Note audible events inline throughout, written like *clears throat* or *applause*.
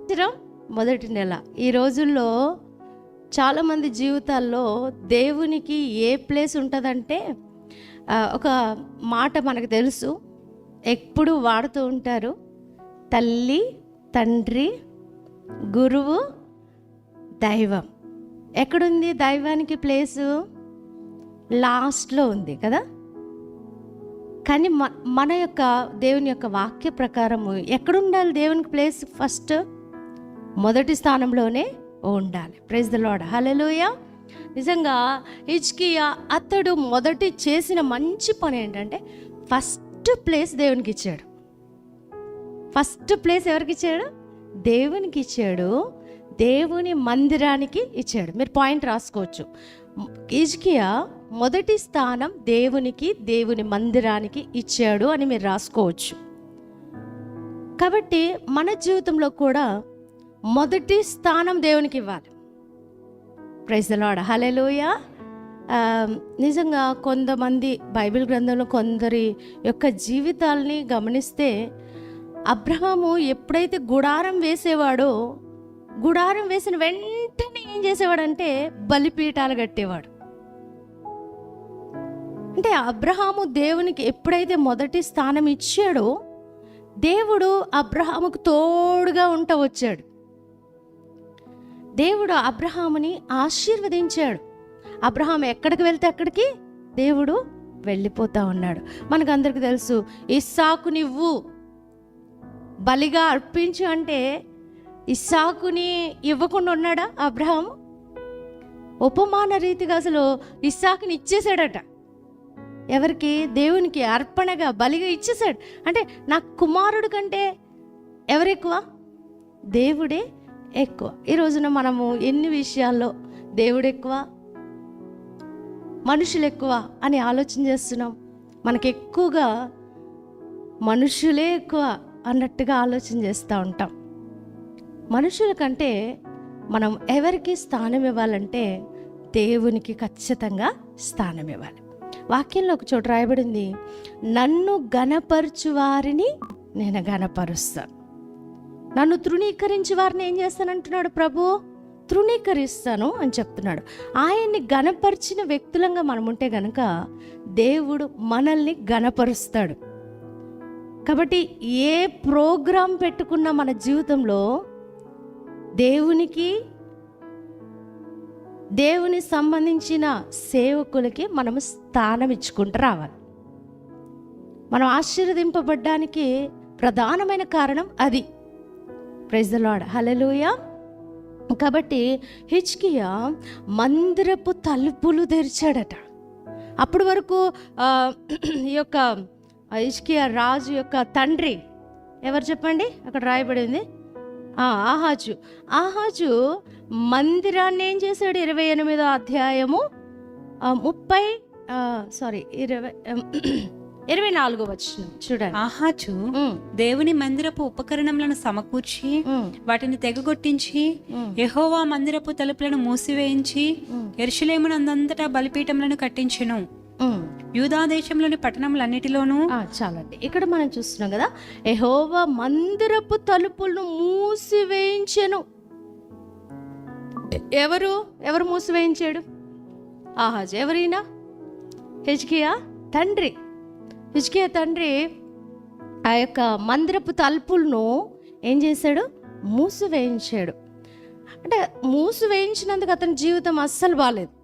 సంవత్సరం మొదటి నెల. ఈ రోజుల్లో చాలామంది జీవితాల్లో దేవునికి ఏ ప్లేస్ ఉంటుందంటే ఒక మాట మనకు తెలుసు. ఎప్పుడు వాడుతూ ఉంటారు. తల్లి తండ్రి గురువు దైవం. ఎక్కడుంది దైవానికి ప్లేసు? లాస్ట్లో ఉంది కదా? కానీ మ మన యొక్క దేవుని యొక్క వాక్య ప్రకారము ఎక్కడుండాలి దేవునికి ప్లేస్ ఫస్ట్? మొదటి స్థానంలోనే ఉండాలి. ప్రైజ్ ద లాడ్ హలోయ నిజంగా హిజ్కియా అతడు మొదటి చేసిన మంచి పని ఏంటంటే ఫస్ట్ ప్లేస్ దేవునికి ఇచ్చాడు. ఫస్ట్ ప్లేస్ ఎవరికి ఇచ్చాడు? దేవునికి ఇచ్చాడు. దేవుని మందిరానికి ఇచ్చాడు. మీరు పాయింట్ రాసుకోవచ్చు. ఇజ్కియా మొదటి స్థానం దేవునికి దేవుని మందిరానికి ఇచ్చాడు అని మీరు రాసుకోవచ్చు. కాబట్టి మన జీవితంలో కూడా మొదటి స్థానం దేవునికి ఇవ్వాలి. ప్రైజ్ లాడ్ హలెలోయ నిజంగా కొంతమంది బైబిల్ గ్రంథంలో కొందరి యొక్క జీవితాల్ని గమనిస్తే అబ్రహాము ఎప్పుడైతే గుడారం వేసేవాడో గుడారం వేసిన వెంటనే ఏం చేసేవాడంటే బలిపీఠాలు కట్టేవాడు. అంటే అబ్రహాము దేవునికి ఎప్పుడైతే మొదటి స్థానం ఇచ్చాడో దేవుడు అబ్రహాముకు తోడుగా ఉంట వచ్చాడు. దేవుడు అబ్రహాముని ఆశీర్వదించాడు. అబ్రహాం ఎక్కడికి వెళ్తే అక్కడికి? దేవుడు వెళ్ళిపోతా ఉన్నాడు. మనకు అందరికి తెలుసు ఇస్సాకు నువ్వు బలిగా అర్పించు అంటే ఇస్సాకుని ఇవ్వకుండా ఉన్నాడా అబ్రహాం ఉపమాన రీతిగా అసలు ఇస్సాకుని ఇచ్చేసాడట ఎవరికి? దేవునికి అర్పణగా బలిగా ఇచ్చేసాడు అంటే నా కుమారుడు కంటే ఎవరెక్కువ? దేవుడే ఎక్కువ. ఈ రోజున మనము ఎన్ని విషయాల్లో దేవుడు ఎక్కువ మనుషులు ఎక్కువ అని ఆలోచన చేస్తున్నాం? మనకి ఎక్కువగా మనుషులే ఎక్కువ అన్నట్టుగా ఆలోచన చేస్తూ ఉంటాం. మనుషుల కంటే మనం ఎవరికి స్థానం ఇవ్వాలంటే దేవునికి ఖచ్చితంగా స్థానం ఇవ్వాలి. వాక్యంలో ఒక చోట రాయబడింది నన్ను గణపరచు వారిని నేను గణపరుస్తాను నన్ను తృణీకరించి వారిని ఏం చేస్తానంటున్నాడు ప్రభు? తృణీకరిస్తాను అని చెప్తున్నాడు. ఆయన్ని గణపరిచిన వ్యక్తులంగా మనం ఉంటే గనక దేవుడు మనల్ని గణపరుస్తాడు కాబట్టి ఏ ప్రోగ్రాం పెట్టుకున్న మన జీవితంలో దేవునికి దేవుని సంబంధించిన సేవకులకి మనం స్థానం ఇచ్చుకుంటూ రావాలి. మనం ఆశీర్వదింపబడ్డానికి ప్రధానమైన కారణం అది. ప్రైజ్ ద లాడ్ హలెలూయ కాబట్టి హిచ్కియా మందిరపు తలుపులు తెరిచాడట. అప్పటి వరకు ఈ యొక్క హిచ్కియా రాజు యొక్క తండ్రి ఎవరు చెప్పండి? అక్కడ రాయబడింది. ఆహాజు. ఆహాజు మందిరాన్ని ఏం చేశాడు? ఇరవై ఎనిమిదో అధ్యాయము ముప్పై సారీ ఇరవై ఇరవై నాలుగో వచ్చిన చూడండి. ఉమ్, దేవుని మందిరపు ఉపకరణములను సమకూర్చి వాటిని తెగగొట్టించి యెహోవా మందిరపు తలుపులను మూసివేయించి ఎరుషులేమునందంతటా బలిపీఠములను కట్టించెను. యూదా దేశంలోని పట్టణములన్నిటిలోనూ చాలండి. ఇక్కడ మనం చూస్తున్నాం కదా ఎహోవా మందిరపు తలుపులను మూసివేయించెను. ఎవరు? ఎవరు మూసివేయించాడు? ఆహాజ్ ఎవరైనా? హెచ్కియా తండ్రి. హెచ్కియా తండ్రి ఆ యొక్క మందిరపు తలుపులను ఏం చేశాడు? మూసివేయించాడు అంటే మూసివేయించినందుకు అతని జీవితం అస్సలు బాగాలేదు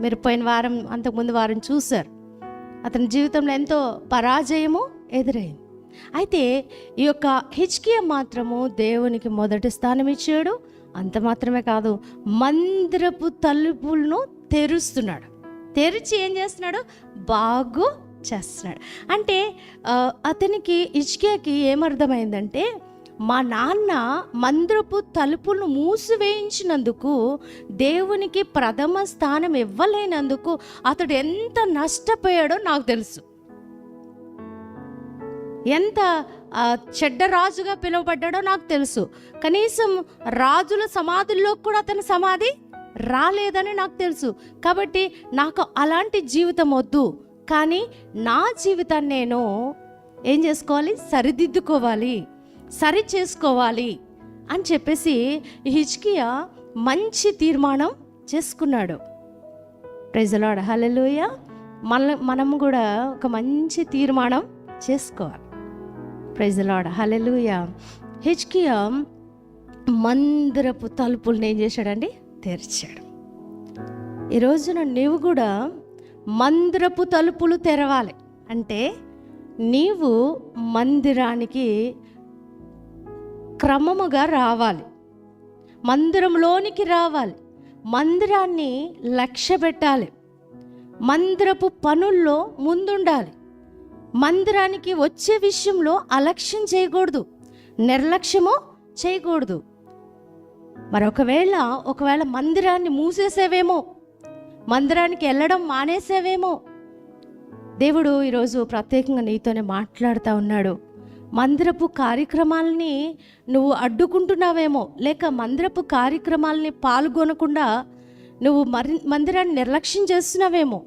మీరు పోయిన వారం అంతకుముందు వారం చూశారు. అతని జీవితంలో ఎంతో పరాజయము ఎదురైంది. అయితే ఈ యొక్క హిచ్కియా మాత్రము దేవునికి మొదటి స్థానం ఇచ్చాడు. అంత మాత్రమే కాదు మందిరపు తలుపులను తెరుస్తున్నాడు. తెరిచి ఏం చేస్తున్నాడు? బాగు చేస్తున్నాడు. అంటే అతనికి ఇచ్కియాకి ఏమర్థమైందంటే మా నాన్న మందిరపు తలుపును మూసివేయించినందుకు దేవునికి ప్రథమ స్థానం ఇవ్వలేనందుకు అతడు ఎంత నష్టపోయాడో నాకు తెలుసు. ఎంత చెడ్డ రాజుగా పిలువబడ్డాడో నాకు తెలుసు. కనీసం రాజుల సమాధుల్లో కూడా అతని సమాధి రాలేదని నాకు తెలుసు. కాబట్టి నాకు అలాంటి జీవితం వద్దు. కానీ నా జీవితాన్ని నేను ఏం చేసుకోవాలి? సరిదిద్దుకోవాలి. సరి చేసుకోవాలి అని చెప్పేసి హిజ్కియా మంచి తీర్మానం చేసుకున్నాడు. ప్రజలాడ హలెలుయ మన మనం కూడా ఒక మంచి తీర్మానం చేసుకోవాలి. ప్రజలాడ హలలుయ హిజ్కియా మందిరపు తలుపులను ఏం చేశాడండి? తెరిచాడు. ఈ రోజున నీవు కూడా మందిరపు తలుపులు తెరవాలి. అంటే నీవు మందిరానికి క్రమముగా రావాలి. మందిరంలోనికి రావాలి. మందిరాన్ని లక్ష్య పెట్టాలి మందిరపు పనుల్లో ముందుండాలి. మందిరానికి వచ్చే విషయంలో అలక్ష్యం చేయకూడదు. నిర్లక్ష్యము చేయకూడదు. మరి ఒకవేళ ఒకవేళ మందిరాన్ని మూసేసేవేమో మందిరానికి వెళ్ళడం మానేసేవేమో. దేవుడు ఈరోజు ప్రత్యేకంగా నీతోనే మాట్లాడుతూ ఉన్నాడు. మందిరపు కార్యక్రమాలని నువ్వు అడ్డుకుంటున్నావేమో లేక మందిరపు కార్యక్రమాలని పాల్గొనకుండా నువ్వు మరి మందిరాన్ని నిర్లక్ష్యం చేస్తున్నావేమో.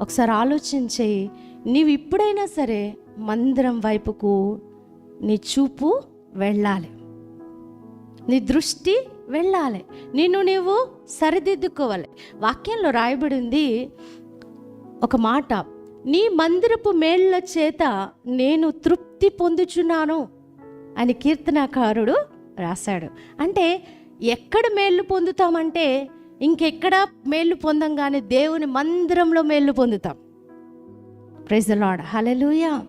ఒకసారి ఆలోచించేయి నీవు ఇప్పుడైనా సరే మందిరం వైపుకు నీ చూపు వెళ్ళాలి. నీ దృష్టి వెళ్ళాలి. నిన్ను నీవు సరిదిద్దుకోవాలి. వాక్యంలో రాయబడి ఉంది ఒక మాట. నీ మందిరపు మేళ్ళ చేత నేను తృప్తి పొందుచున్నాను అని కీర్తనాకారుడు రాశాడు. అంటే ఎక్కడ మేళ్ళు పొందుతామంటే ఇంకెక్కడ మేళ్ళు పొందంగానే దేవుని మందిరంలో మేళ్ళు పొందుతాం. ప్రెజలాడ్ హలెలుయా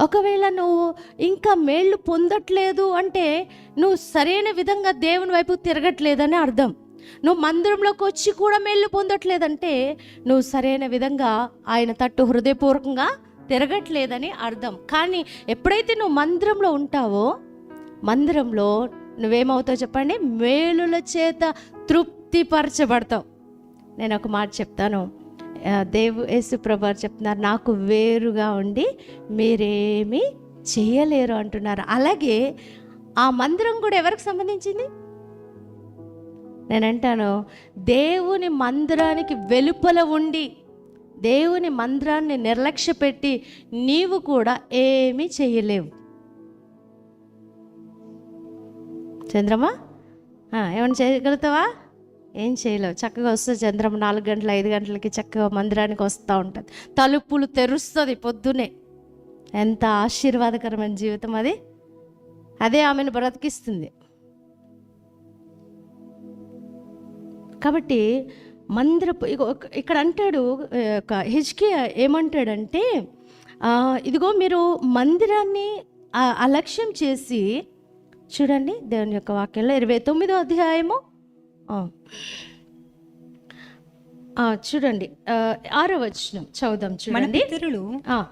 ఒకవేళ నువ్వు ఇంకా మేళ్ళు పొందట్లేదు అంటే నువ్వు సరైన విధంగా దేవుని వైపు తిరగట్లేదని అర్థం. నువ్వు మందిరంలోకి వచ్చి కూడా మేళ్ళు పొందట్లేదంటే నువ్వు సరైన విధంగా ఆయన తట్టు హృదయపూర్వకంగా తిరగట్లేదని అర్థం. కానీ ఎప్పుడైతే నువ్వు మందిరంలో ఉంటావో మందిరంలో నువ్వేమవుతావు చెప్పండి? మేలుల చేత తృప్తిపరచబడతావు. నేను ఒక మాట చెప్తాను. దేవు యేసు ప్రభు చెప్తున్నారు నాకు వేరుగా ఉండి మీరేమీ చేయలేరు అంటున్నారు. అలాగే ఆ మందిరం కూడా ఎవరికి సంబంధించింది? నేను అంటాను దేవుని మందిరానికి వెలుపల ఉండి దేవుని మందిరాన్ని నిర్లక్ష్య పెట్టి నీవు కూడా ఏమీ చేయలేవు. చంద్రమా? ఏమైనా చేయగలుగుతావా? ఏం చేయలేవు. చక్కగా వస్తే చంద్రం నాలుగు గంటల ఐదు గంటలకి చక్కగా మందిరానికి వస్తూ ఉంటుంది. తలుపులు తెరుస్తుంది పొద్దునే ఎంత ఆశీర్వాదకరమైన జీవితం అది. అదే ఆమెను బ్రతికిస్తుంది. కాబట్టి మందిరపు ఇగో ఇక్కడ అంటాడు ఆ, ఒక ఏమంటాడంటే ఇదిగో మీరు మందిరాన్ని అలక్ష్యం చేసి చూడండి దేవుని యొక్క వాక్యంలో ఇరవై తొమ్మిదో అధ్యాయము చూడండి. ఆ, ఆరో వచనం చదువుదాం మన చూడండి. పితరులు ఆ,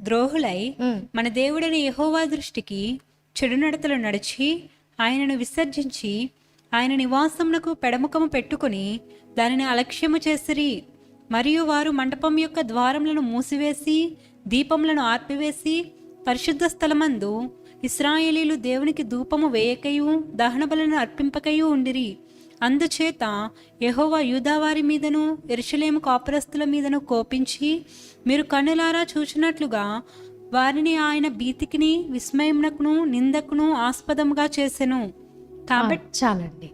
ద్రోహులై మన దేవుడైన యెహోవా దృష్టికి చెడు నడతలు నడిచి ఆయనను విసర్జించి ఆయన నివాసమునకు పెడముఖము పెట్టుకొని దానిని అలక్ష్యము చేసిరి. మరియు వారు మంటపం యొక్క ద్వారములను మూసివేసి దీపములను ఆర్పివేసి పరిశుద్ధ స్థలమందు ఇస్రాయేలీలు దేవునికి ధూపము వేయకయు దహనబలను అర్పింపకయు ఉండిరి. అందుచేత యహోవా యూదావారి మీదను ఎరుషలేము కాపురస్తుల మీదను కోపించి మీరు కన్నులారా చూచినట్లుగా వారిని ఆయన భీతికిని విస్మయమునకును నిందకును ఆస్పదముగా చేసెను. కాబట్టి చాలండి.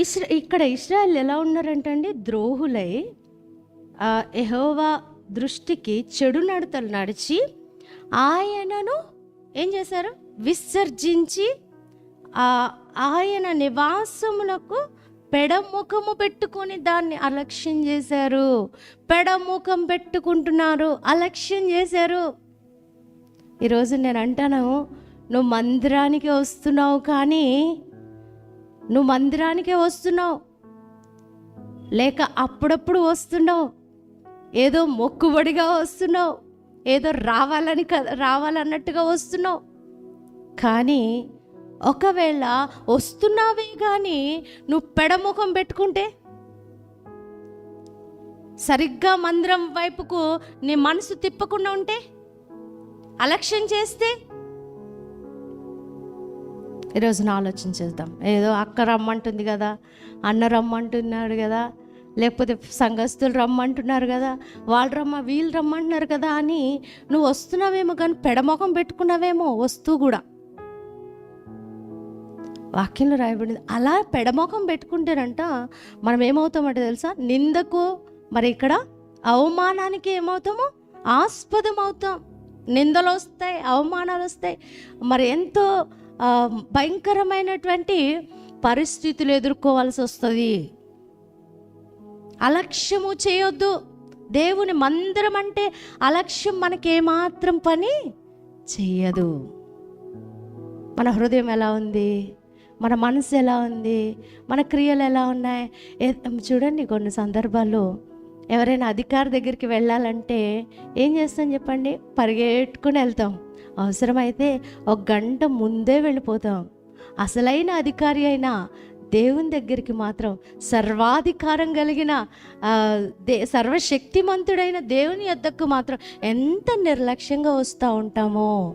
ఇస్రా ఇక్కడ ఇస్రాయల్ ఎలా ఉన్నారంటే అండి ద్రోహులై ఎహోవా దృష్టికి చెడు నడతలు నడిచి ఆయనను ఏం చేశారు? విసర్జించి ఆ, ఆయన నివాసములకు పెడముఖము పెట్టుకొని దాన్ని అలక్ష్యం చేశారు. పెడముఖం పెట్టుకుంటున్నారు. అలక్ష్యం చేశారు. ఈరోజు నేను అంటాను నువ్వు మందిరానికి వస్తున్నావు కానీ నువ్వు మందిరానికే వస్తున్నావు. లేక అప్పుడప్పుడు వస్తున్నావు. ఏదో మొక్కుబడిగా వస్తున్నావు. ఏదో రావాలని కదా రావాలన్నట్టుగా వస్తున్నావు. కానీ ఒకవేళ వస్తున్నావే కానీ నువ్వు పెడముఖం పెట్టుకుంటే? సరిగ్గా మందిరం వైపుకు నీ మనసు తిప్పకుండా ఉంటే? అలక్ష్యం చేస్తే? ఈరోజు ఆలోచన చేద్దాం. ఏదో అక్క రమ్మంటుంది కదా అన్న రమ్మంటున్నాడు కదా లేకపోతే సంఘస్థులు రమ్మంటున్నారు కదా వాళ్ళు రమ్మ వీళ్ళు రమ్మంటున్నారు కదా అని నువ్వు వస్తున్నావేమో కానీ పెడమొఖం పెట్టుకున్నావేమో వస్తూ కూడా. వాక్యంలో రాయబడింది. అలా పెడమోకం పెట్టుకుంటేనంట మనం ఏమవుతామంటే తెలుసా? నిందకు మరి ఇక్కడ అవమానానికి ఏమవుతాము? ఆస్పదం అవుతాం నిందలు వస్తాయి అవమానాలు వస్తాయి మరి ఎంతో భయంకరమైనటువంటి పరిస్థితులు ఎదుర్కోవాల్సి వస్తుంది అలక్ష్యము చేయొద్దు. దేవుని మందిరం అంటే అలక్ష్యం మనకేమాత్రం పని చేయదు మన హృదయం ఎలా ఉంది? మన మనసు ఎలా ఉంది? మన క్రియలు ఎలా ఉన్నాయి? ఏ- చూడండి కొన్ని సందర్భాల్లో ఎవరైనా అధికారి దగ్గరికి వెళ్ళాలంటే ఏం చేస్తాం చెప్పండి? పరిగెట్టుకుని వెళ్తాం. అవసరమైతే ఒక గంట ముందే వెళ్ళిపోతాం. అసలైన అధికారి అయినా దేవుని దగ్గరికి మాత్రం సర్వాధికారం కలిగిన దే సర్వశక్తిమంతుడైన దేవుని యొద్దకు మాత్రం ఎంత నిర్లక్ష్యంగా వస్తూ ఉంటామో!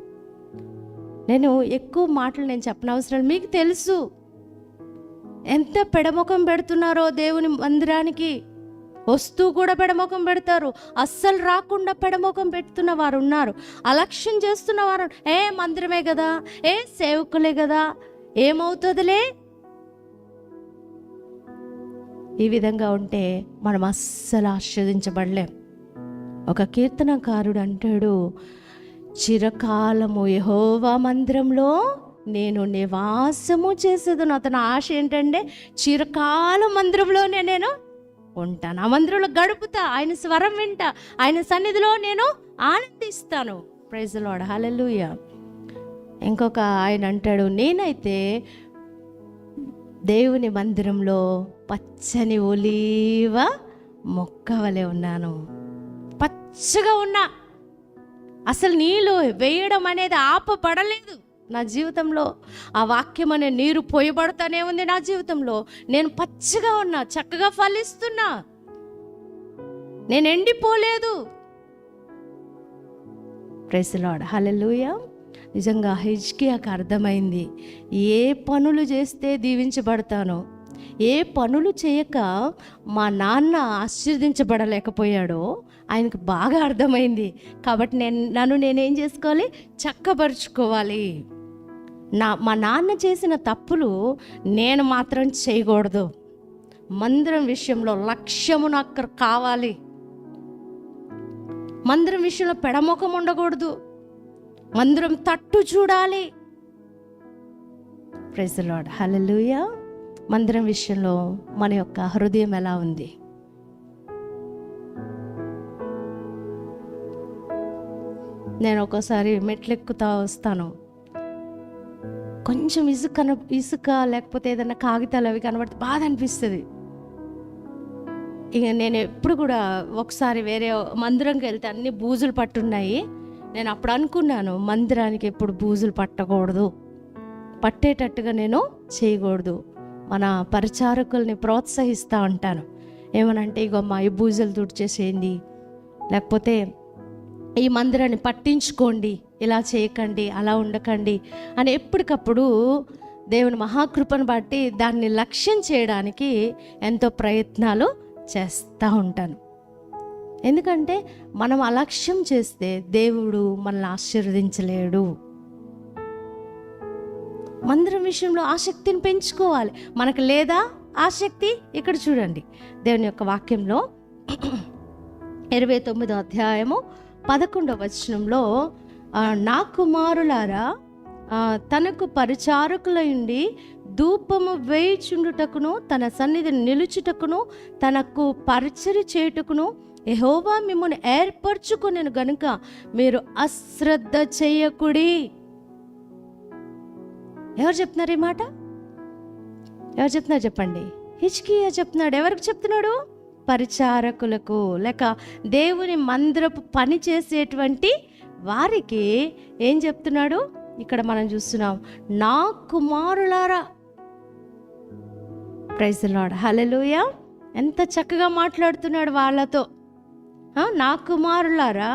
నేను ఎక్కువ మాటలు నేను చెప్పనవసరం మీకు తెలుసు. ఎంత పెడముఖం పెడుతున్నారో దేవుని మందిరానికి? వస్తూ కూడా పెడముఖం పెడతారు. అస్సలు రాకుండా పెడముఖం పెడుతున్న వారు ఉన్నారు అలక్ష్యం చేస్తున్న వారు ఏ మందిరమే కదా? ఏ సేవకులే కదా? ఏమవుతుందిలే? ఈ విధంగా ఉంటే మనం అస్సలు ఆస్వాదించబడలేం ఒక కీర్తనకారుడు అంటాడు చిరకాలము యహోవా మందిరంలో నేను నివాసము చేసేదను. అతని ఆశ ఏంటంటే చిరకాలం మందిరంలోనే నేను ఉంటాను. ఆ మందిరంలో గడుపుతా ఆయన స్వరం వింటా ఆయన సన్నిధిలో నేను ఆనందిస్తాను. ప్రైజ్లోడ హలలుయ ఇంకొక ఆయన అంటాడు నేనైతే దేవుని మందిరంలో పచ్చని ఒలీవ మొక్క వలె ఉన్నాను. పచ్చగా ఉన్నా. అసలు నీళ్ళు వేయడం అనేది ఆపబడలేదు. నా జీవితంలో ఆ వాక్యం అనే నీరు పోయబడుతూనే ఉంది నా జీవితంలో. నేను పచ్చగా ఉన్నా చక్కగా ఫలిస్తున్నా. నేను ఎండిపోలేదు. ప్రెసలాడ్ హలెలుయ నిజంగా హిజ్కియాకు అర్థమైంది. ఏ పనులు చేస్తే దీవించబడతానో ఏ పనులు చేయక మా నాన్న ఆశీర్దించబడలేకపోయాడో ఆయనకు బాగా అర్థమైంది. కాబట్టి నేను నన్ను నేనేం చేసుకోవాలి? చక్కపరుచుకోవాలి. నా మా నాన్న చేసిన తప్పులు నేను మాత్రం చేయకూడదు. మందిరం విషయంలో లక్ష్యము నాకు కావాలి. మందిరం విషయంలో పెడముఖం ఉండకూడదు. మందిరం తట్టు చూడాలి. ప్రెజలాడ్ హలలుయ మందిరం విషయంలో మన యొక్క హృదయం ఎలా ఉంది? నేను ఒక్కోసారి మెట్లు ఎక్కుతా వస్తాను. కొంచెం ఇసుక ఇసుక లేకపోతే ఏదైనా కాగితాలు అవి కనబడితే బాధ అనిపిస్తుంది ఇక నేను ఎప్పుడు కూడా ఒకసారి వేరే మందిరంకి వెళ్తే అన్ని బూజులు పట్టున్నాయి. నేను అప్పుడు అనుకున్నాను మందిరానికి ఎప్పుడు బూజులు పట్టకూడదు. పట్టేటట్టుగా నేను చేయకూడదు. మన పరిచారకుల్ని ప్రోత్సహిస్తూ ఉంటాను ఏమనంటే ఇగో మా ఈ బూజులు తుడిచేసేయండి. లేకపోతే ఈ మందిరాన్ని పట్టించుకోండి ఇలా చేయకండి అలా ఉండకండి అని ఎప్పటికప్పుడు దేవుని మహాకృపను బట్టి దాన్ని లక్ష్యం చేయడానికి ఎంతో ప్రయత్నాలు చేస్తూ ఉంటాను. ఎందుకంటే మనం అలక్ష్యం చేస్తే దేవుడు మనల్ని ఆశీర్వదించలేడు. మందిరం విషయంలో ఆసక్తిని పెంచుకోవాలి. మనకు లేదా ఆసక్తి ఇక్కడ చూడండి. దేవుని యొక్క వాక్యంలో *clears throat* ఇరవై తొమ్మిదో అధ్యాయము పదకొండవ వచనంలో నా కుమారులారా తనకు పరిచారకులయుండి ధూపము వేయిచుండుటకును తన సన్నిధిని నిలుచుటకును తనకు పరిచరి చేయుటకును ఎహోవా మిమ్మల్ని ఏర్పరచుకునేను గనుక మీరు అశ్రద్ధ చేయకుడి. ఎవరు చెప్తున్నారు ఈ మాట? ఎవరు చెప్తున్నారు చెప్పండి? హిచ్కియా చెప్తున్నాడు. ఎవరికి చెప్తున్నాడు? పరిచారకులకు లేక దేవుని మందిరపు పని చేసేటువంటి వారికి ఏం చెప్తున్నాడు? ఇక్కడ మనం చూస్తున్నాం నా కుమారులారా. ప్రైజ్ లాడ్ హలలుయ ఎంత చక్కగా మాట్లాడుతున్నాడు వాళ్ళతో. నా కుమారులారా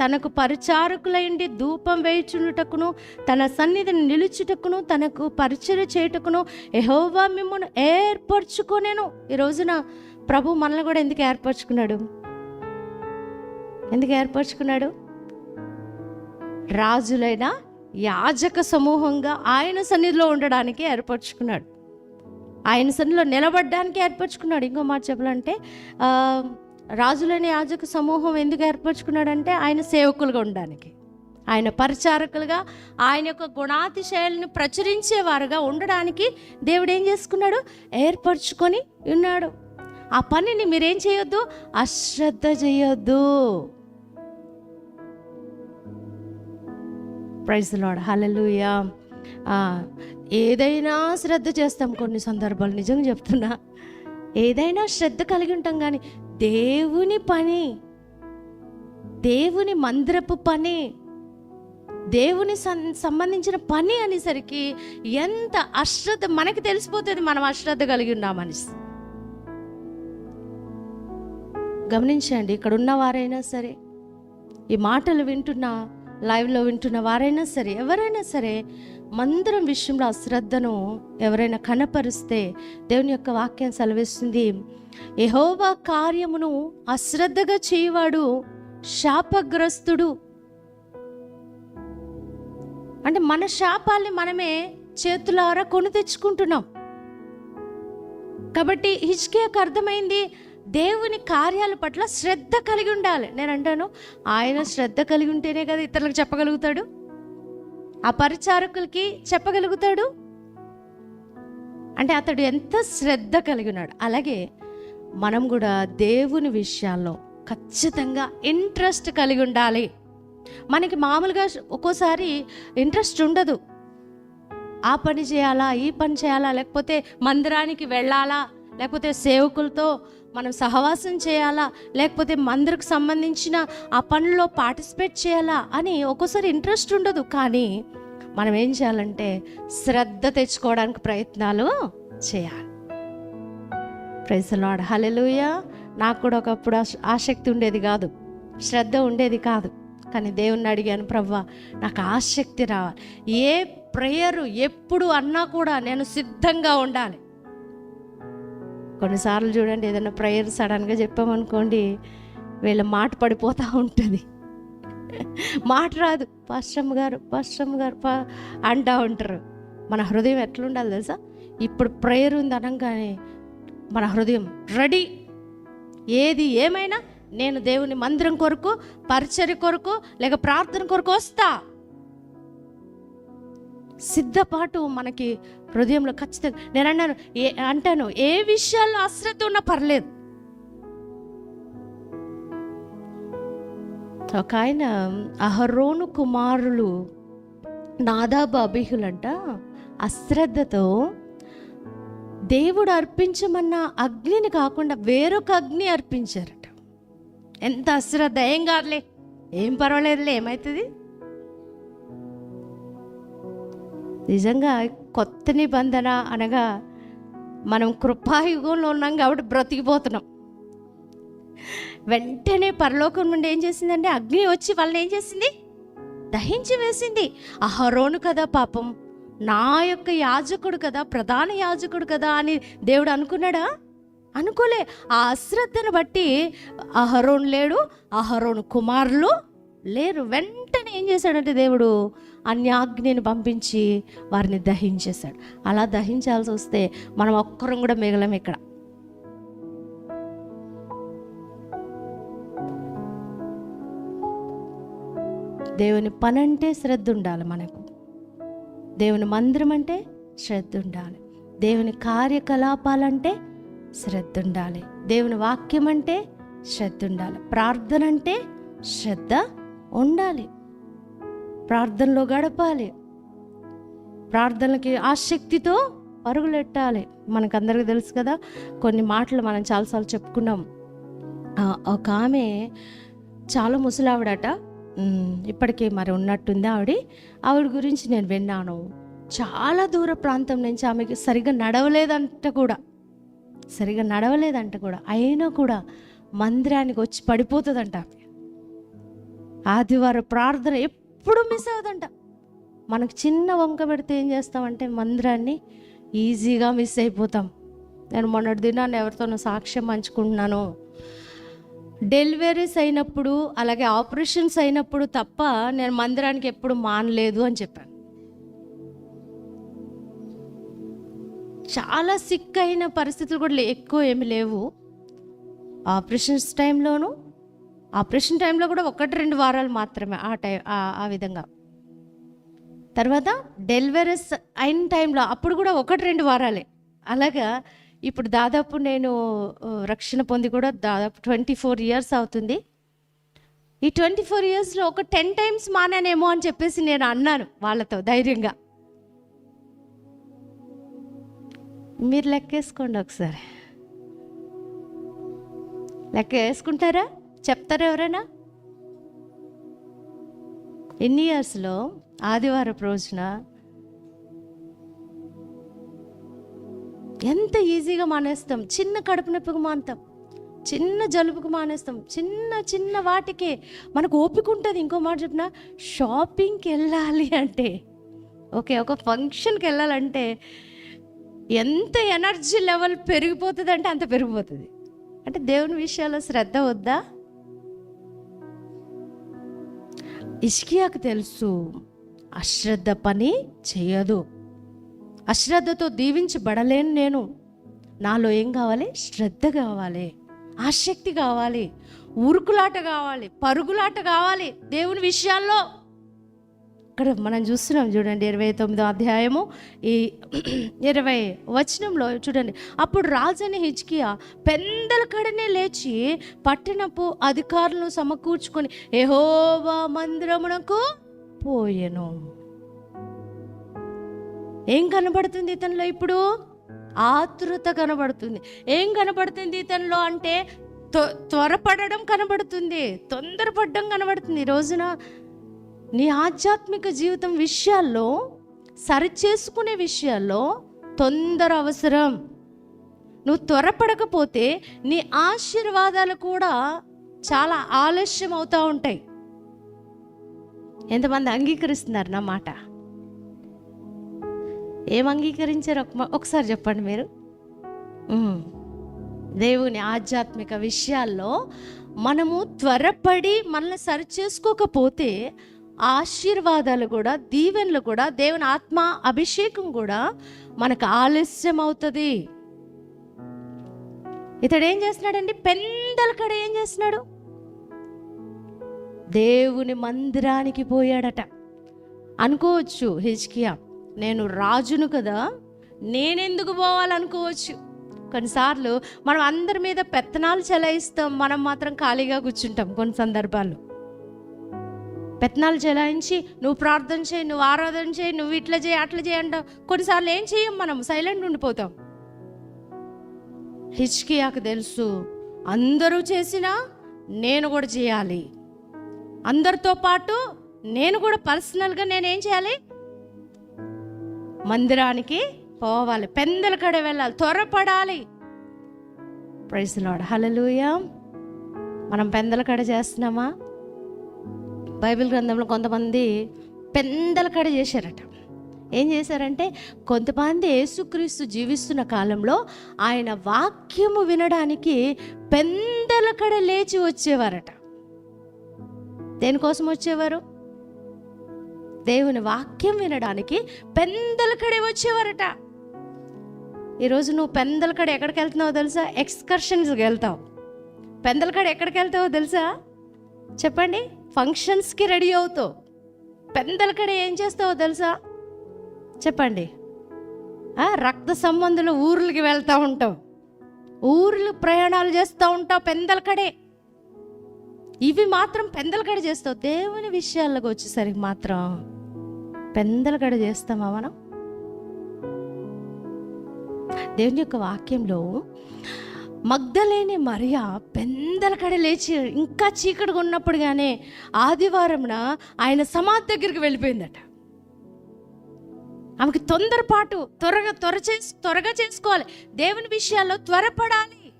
తనకు పరిచారకులైండి ధూపం వేయుచుండుటకును తన సన్నిధిని నిలుచుటకును తనకు పరిచయం చేయుటకును ఎహోవా మిమ్మల్ని ఏర్పరచుకోనేను. ఈ రోజున ప్రభు మనల్ని కూడా ఎందుకు ఏర్పరచుకున్నాడు? ఎందుకు ఏర్పరచుకున్నాడు? రాజులైన యాజక సమూహంగా ఆయన సన్నిధిలో ఉండడానికి ఏర్పరచుకున్నాడు. ఆయన సన్నిధిలో నిలబడడానికి ఏర్పరచుకున్నాడు. ఇంకో మాట చెప్పాలంటే రాజులైన యాజక సమూహం ఎందుకు ఏర్పరచుకున్నాడంటే ఆయన సేవకులుగా ఉండడానికి. ఆయన పరిచారకులుగా ఆయన యొక్క గుణాతిశయాలను ప్రచురించేవారుగా ఉండడానికి దేవుడు ఏం చేసుకున్నాడు? ఏర్పరచుకొని ఉన్నాడు. ఆ పనిని మీరేం చేయొద్దు? అశ్రద్ధ చేయొద్దు. ప్రైజ్ లాడ్ హలలుయా ఏదైనా శ్రద్ధ చేస్తాం కొన్ని సందర్భాలు. నిజంగా చెప్తున్నా. ఏదైనా శ్రద్ధ కలిగి ఉంటాం కానీ దేవుని పని దేవుని మందిరపు పని దేవుని సం- సంబంధించిన పని అనేసరికి ఎంత అశ్రద్ధ మనకి తెలిసిపోతుంది మనం అశ్రద్ధ కలిగి ఉన్నామని గమనించండి ఇక్కడ ఉన్న వారైనా సరే ఈ మాటలు వింటున్న లైవ్లో వింటున్న వారైనా సరే ఎవరైనా సరే మందిరం విషయంలో అశ్రద్ధను ఎవరైనా కనపరిస్తే దేవుని యొక్క వాక్యం సెలవిస్తుంది. యహోవా కార్యమును అశ్రద్ధగా చేయవాడు శాపగ్రస్తుడు. అంటే మన శాపాల్ని మనమే చేతులారా కొని తెచ్చుకుంటున్నాం. కాబట్టి హిజ్కియాకు అర్థమైంది దేవుని కార్యాల పట్ల శ్రద్ధ కలిగి ఉండాలి. నేను అంటాను ఆయన శ్రద్ధ కలిగి ఉంటేనే కదా ఇతరులకు చెప్పగలుగుతాడు? ఆ పరిచారకులకి చెప్పగలుగుతాడు? అంటే అతడు ఎంత శ్రద్ధ కలిగి ఉన్నాడు. అలాగే మనం కూడా దేవుని విషయాల్లో ఖచ్చితంగా ఇంట్రెస్ట్ కలిగి ఉండాలి. మనకి మామూలుగా ఒక్కోసారి ఇంట్రెస్ట్ ఉండదు. ఆ పని చేయాలా ఈ పని చేయాలా లేకపోతే మందిరానికి వెళ్ళాలా లేకపోతే సేవకులతో మనం సహవాసం చేయాలా? లేకపోతే మందిరకు సంబంధించిన ఆ పనుల్లో పార్టిసిపేట్ చేయాలా? అని ఒక్కోసారి ఇంట్రెస్ట్ ఉండదు. కానీ మనం ఏం చేయాలంటే శ్రద్ధ తెచ్చుకోవడానికి ప్రయత్నాలు చేయాలి. ప్రైజ్ లాడ్ హలెలుయ నాకు కూడా ఒకప్పుడు ఆసక్తి ఉండేది కాదు. శ్రద్ధ ఉండేది కాదు. కానీ దేవుణ్ణి అడిగాను ప్రవ్వా నాకు ఆసక్తి రావాలి. ఏ ప్రేయరు ఎప్పుడు అన్నా కూడా నేను సిద్ధంగా ఉండాలి. కొన్నిసార్లు చూడండి ఏదైనా ప్రేయర్ సడన్గా చెప్పామనుకోండి వీళ్ళ మాట పడిపోతూ ఉంటుంది. మాట రాదు. పాశ్రమ్ గారు పాశ్రమ్ గారు పా అంటూ ఉంటారు. మన హృదయం ఎట్లుండాలి తెలుసా? ఇప్పుడు ప్రేయర్ ఉంది అనగానే మన హృదయం రెడీ ఏది ఏమైనా నేను దేవుని మందిరం కొరకు పరిచర్య కొరకు లేక ప్రార్థన కొరకు వస్తా. సిద్ధపాటు మనకి హృదయంలో ఖచ్చితంగా నేను అన్నాను ఏ అంటాను ఏ విషయాల్లో అశ్రద్ధ ఉన్నా పర్లేదు. ఒక ఆయన అహరోను కుమారులు నాదాబు అభిహులంట అశ్రద్ధతో దేవుడు అర్పించమన్న అగ్నిని కాకుండా వేరొక అగ్ని అర్పించారట. ఎంత అశ్రద్ధ ఏం కాదులే ఏం పర్వాలేదులే ఏమవుతుంది నిజంగా కొత్త నిబంధన అనగా మనం కృపాయుగంలో ఉన్నాం కాబట్టి బ్రతికిపోతున్నాం. వెంటనే పరలోకం నుండి ఏం చేసిందంటే అగ్ని వచ్చి వాళ్ళని ఏం చేసింది? దహించి వేసింది. అహరోను కదా పాపం. నా యొక్క యాజకుడు కదా ప్రధాన యాజకుడు కదా అని దేవుడు అనుకున్నాడా? అనుకోలే. ఆ అశ్రద్ధను బట్టి అహరోన్ లేడు అహరోన్ కుమారులు లేరు. వెంటనే ఏం చేశాడంటే దేవుడు అన్యాగ్నిని పంపించి వారిని దహించేశాడు. అలా దహించాల్సి వస్తే మనం ఒక్కరం కూడా మిగలం ఇక్కడ. దేవుని పని అంటే శ్రద్ధ ఉండాలి మనకు. దేవుని మందిరం అంటే శ్రద్ధ ఉండాలి. దేవుని కార్యకలాపాలంటే శ్రద్ధ ఉండాలి. దేవుని వాక్యం అంటే శ్రద్ధ ఉండాలి. ప్రార్థన అంటే శ్రద్ధ ఉండాలి. ప్రార్థనలో గడపాలి. ప్రార్థనలకి ఆసక్తితో పరుగులెట్టాలి. మనకందరికీ తెలుసు కదా కొన్ని మాటలు మనం చాలాసార్లు చెప్పుకున్నాం. ఒక ఆమె చాలా ముసలావిడట. ఇప్పటికే మరి ఉన్నట్టుంది ఆవిడ. ఆవిడ గురించి నేను విన్నాను. చాలా దూర ప్రాంతం నుంచి ఆమెకి సరిగ్గా నడవలేదంట కూడా. సరిగ్గా నడవలేదంట కూడా. అయినా కూడా మందిరానికి వచ్చి పడిపోతుందంట ఆమె. ఆదివారం ప్రార్థన ఎప్పుడు మిస్ అవుదంట మనకు చిన్న వంక పెడితే ఏం చేస్తామంటే మందిరాన్ని ఈజీగా మిస్ అయిపోతాం. నేను మొన్నటి దినాన్ని ఎవరితోనో సాక్ష్యం పంచుకుంటున్నాను. డెలివరీస్ అయినప్పుడు అలాగే ఆపరేషన్స్ అయినప్పుడు తప్ప నేను మందిరానికి ఎప్పుడు మానలేదు అని చెప్పాను. చాలా సిక్ అయిన పరిస్థితులు కూడా ఎక్కువ ఏమి లేవు. ఆపరేషన్స్ టైంలోనూ ఆపరేషన్ టైంలో కూడా ఒకటి రెండు వారాలు మాత్రమే ఆ టైం ఆ- విధంగా. తర్వాత డెలివరీస్ అయిన టైంలో అప్పుడు కూడా ఒకటి రెండు వారాలే. అలాగా ఇప్పుడు దాదాపు నేను రక్షణ పొంది కూడా దాదాపు ట్వంటీ ఫోర్ ఇయర్స్ అవుతుంది. ఈ ట్వంటీ ఫోర్ ఇయర్స్లో ఒక టెన్ టైమ్స్ మానానేమో అని చెప్పేసి నేను అన్నాను వాళ్ళతో ధైర్యంగా. మీరు లెక్కేసుకోండి ఒకసారి. లెక్క వేసుకుంటారా చెప్తారా ఎవరైనా? ఎన్ని ఇయర్స్లో ఆదివారం రోజున ఎంత ఈజీగా మానేస్తాం? చిన్న కడుపు నొప్పికి మానుతాం చిన్న జలుబుకు మానేస్తాం. చిన్న చిన్న వాటికే మనకు ఓపిక ఉంటుంది. ఇంకో మాట చెప్పిన? షాపింగ్కి వెళ్ళాలి అంటే ఓకే ఒక ఫంక్షన్కి వెళ్ళాలంటే ఎంత ఎనర్జీ లెవెల్ పెరిగిపోతుంది అంటే అంత పెరిగిపోతుంది. అంటే దేవుని విషయాల్లో శ్రద్ధ వద్దా? ఇష్కియాకు తెలుసు అశ్రద్ధ పని చేయదు. అశ్రద్ధతో దీవించబడలేను నేను. నాలో ఏం కావాలి? శ్రద్ధ కావాలి ఆసక్తి కావాలి ఉరుకులాట కావాలి పరుగులాట కావాలి దేవుని విషయాల్లో. ఇక్కడ మనం చూస్తున్నాం చూడండి ఇరవై తొమ్మిదో అధ్యాయము. ఈ *clears throat* ఇరవై వచనంలో చూడండి అప్పుడు రాజని హిజ్కియా పెందల కడనే లేచి పట్టణపు అధికారులను సమకూర్చుకొని ఎహోవా మందిరమునకు పోయెను. ఏం కనబడుతుంది ఇతనిలో ఇప్పుడు? ఆతృత కనబడుతుంది. ఏం కనబడుతుంది ఇతనిలో అంటే త్వ- త్వరపడడం కనబడుతుంది తొందరపడడం కనబడుతుంది ఈ రోజున. నీ ఆధ్యాత్మిక జీవితం విషయాల్లో సరిచేసుకునే విషయాల్లో తొందర అవసరం. నువ్వు త్వరపడకపోతే నీ ఆశీర్వాదాలు కూడా చాలా ఆలస్యం అవుతూ ఉంటాయి. ఎంతమంది అంగీకరిస్తున్నారు నా మాట? ఏం అంగీకరించారు? ఒక ఒకసారి చెప్పండి మీరు. దేవుని ఆధ్యాత్మిక విషయాల్లో మనము త్వరపడి మనల్ని సరిచేసుకోకపోతే ఆశీర్వాదాలు కూడా దీవెనలు కూడా దేవుని ఆత్మ అభిషేకం కూడా మనకు ఆలస్యం అవుతుంది ఇతడు ఏం చేస్తున్నాడండి? పెందల కడ ఏం చేస్తున్నాడు? దేవుని మందిరానికి పోయాడట. అనుకోవచ్చు హిజ్కియా నేను రాజును కదా నేనెందుకు పోవాలనుకోవచ్చు? కొన్నిసార్లు మనం అందరి మీద పెత్తనాలు చెలాయిస్తాం మనం మాత్రం ఖాళీగా కూర్చుంటాం కొన్ని సందర్భాల్లో. పెత్తనాలు చెలాయించి నువ్వు ప్రార్థన చేయి నువ్వు ఆరాధన చేయి నువ్వు ఇట్లా చేయి అట్లా చేయి అంటావు. కొన్నిసార్లు ఏం చేయం మనం సైలెంట్ ఉండిపోతాం. హిచ్కియాకు తెలుసు అందరూ చేసినా నేను కూడా చేయాలి. అందరితో పాటు నేను కూడా పర్సనల్గా నేనేం చేయాలి? మందిరానికి పోవాలి పెందల కడ వెళ్ళాలి త్వరపడాలి. ప్రైజ్ లాడ్ హలలుయ మనం పెందల కడ చేస్తున్నామా? బైబిల్ గ్రంథంలో కొంతమంది పెందల కడ చేశారట. ఏం చేశారంటే కొంతమంది యేసుక్రీస్తు జీవిస్తున్న కాలంలో ఆయన వాక్యము వినడానికి పెందల కడ లేచి వచ్చేవారట. దేనికోసం వచ్చేవారు? దేవుని వాక్యం వినడానికి పెందలకడే వచ్చేవారట. ఈరోజు నువ్వు పెందలకడ ఎక్కడికి వెళ్తున్నావో తెలుసా? ఎక్స్కర్షన్స్కి వెళ్తావు. పెందలకడ ఎక్కడికి వెళ్తావో తెలుసా? చెప్పండి ఫంక్షన్స్కి రెడీ అవుతావు. పెందలకడ ఏం చేస్తావో తెలుసా? చెప్పండి. రక్త సంబంధులు ఊర్లకి వెళ్తూ ఉంటావు. ఊర్లు ప్రయాణాలు చేస్తూ ఉంటావు పెందలకడే. ఇవి మాత్రం పెందలకడ చేస్తావు. దేవుని విషయాల్లోకి వచ్చేసరికి మాత్రం పెందలకడ చేస్తామా మనం? దేవుని యొక్క వాక్యంలో మగ్ధలేని మరియా పెందలకడ లేచి ఇంకా చీకటిగా ఉన్నప్పుడుగానే ఆదివారంన ఆయన సమాధి దగ్గరికి వెళ్ళిపోయిందట. ఆమెకి తొందరపాటు త్వరగా త్వర చేసి త్వరగా చేసుకోవాలి. దేవుని విషయాల్లో త్వరపడాలి.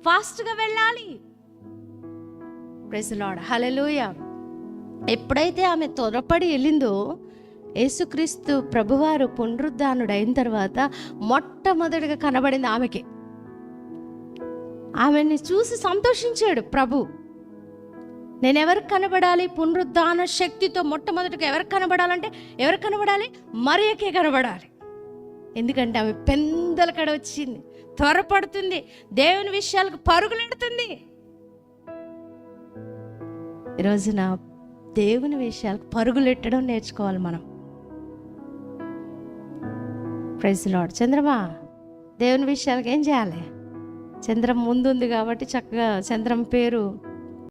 ఫాస్ట్గా వెళ్ళాలి. ప్రైజ్ లాడ్ హలెలూయ ఎప్పుడైతే ఆమె త్వరపడి వెళ్ళిందో యేసుక్రీస్తు ప్రభువారు పునరుద్ధానుడు అయిన తర్వాత మొట్టమొదటిగా కనబడింది ఆమెకి. ఆమెని చూసి సంతోషించాడు ప్రభు. నేను ఎవరికి కనబడాలి? పునరుద్ధాన శక్తితో మొట్టమొదటిగా ఎవరికి కనబడాలంటే ఎవరు కనబడాలి? మరియకే కనబడాలి. ఎందుకంటే ఆమె పెందల కడ వచ్చింది. త్వరపడుతుంది. దేవుని విషయాలకు పరుగులెడుతుంది. ఈరోజున దేవుని విషయాలకు పరుగులెట్టడం నేర్చుకోవాలి మనం. ప్రైజ్ లాడ్ చంద్రమా దేవుని విషయాలకు ఏం చేయాలి? చంద్రం ముందుంది కాబట్టి చక్కగా చంద్రం పేరు